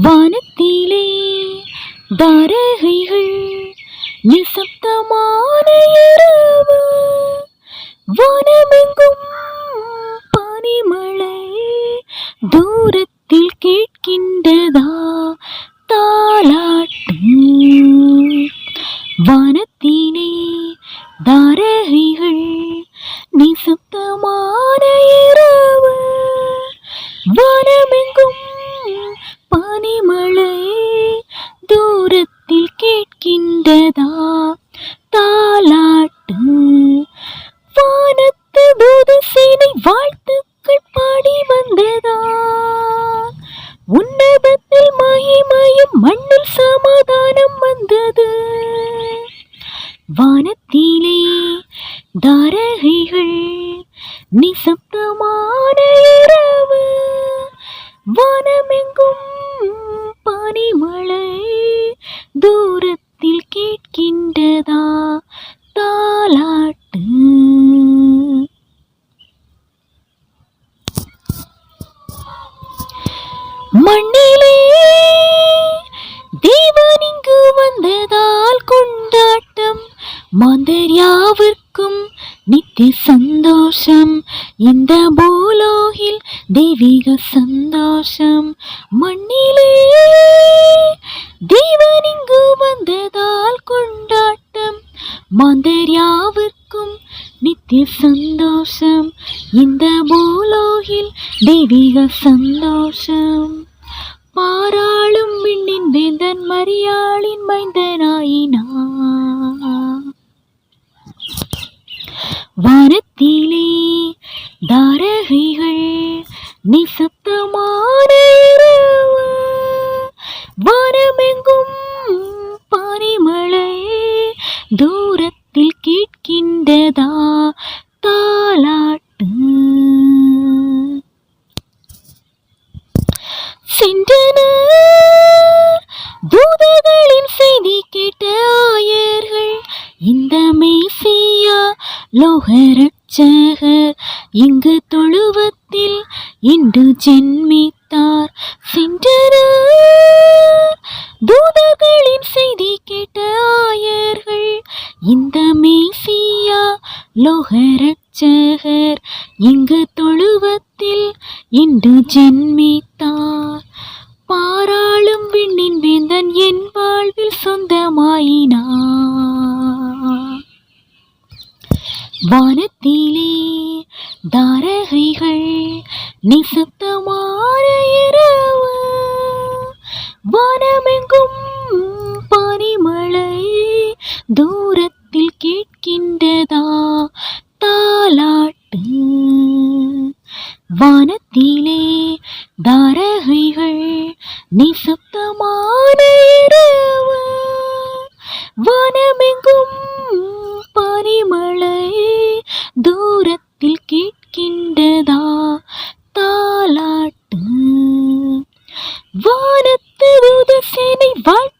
வானத்திலே தாரகைகள் நிசப்தமான இரவு. வானமெங்கும் பனிமழை தூரத்தில் கேட்கின்றதா தாளாட்டு வானத்திலே தாரகைகள் நிசப்தமான இரவு. வானமெங்கும் பனிமழை தூரத்தில் கேட்கின்றதா? தாலாட்டு. வானத்து பூதசேனை வாழ்த்துக்கள் பாடி வந்ததா? உன்னதத்தில் மகிமையும் மண்ணில் சமாதானம் வந்தது. வானத்திலே தாரகைகள் நிசப்தமான மண்ணிலே தேவன் இங்கு வந்ததால் கொண்டாட்டம். மாந்தர் யாவர்க்கும் நித்திய சந்தோஷம். இந்த பூலோகில் தெய்வீக சந்தோஷம். மண்ணிலே தேவன் இங்கு வந்ததால் கொண்டாட்டம். மாந்தர் யாவர்க்கும் நித்திய சந்தோஷம். இந்த பூலோகில் தெய்வீக சந்தோஷம். பாராளும் விண்ணின் வேந்தன் மரியாளின் மைந்தனாயினா வானத்திலே தாரகைகள் நிசப்தமான அச்சக இங்கு தொழுவத்தில் இன்று ஜென்மித்தார். சென்றனர் தூதர்களின் செய்தி கேட்ட ஆயர்கள் இந்த மேசியா லோகரட்சகர் இங்கு தொழுவத்தில் இன்று ஜென்மித்தார். பாராளும் விண்ணின் வேந்தன் என் வாழ்வில் சொந்த வானத்திலே தாரகைகள் நிசப்தமான இரவு. வானமெங்கும் பனிமழை தூரத்தில் கேட்கின்றதா தாலாட்டு. வானத்திலே தாரகைகள் நிசப்தமான இரவு. வானமெங்கும் பனிமழை தூரத்தில் கேட்கின்றதா? தாலாட்டு வானத்து உதசேனை வாழ்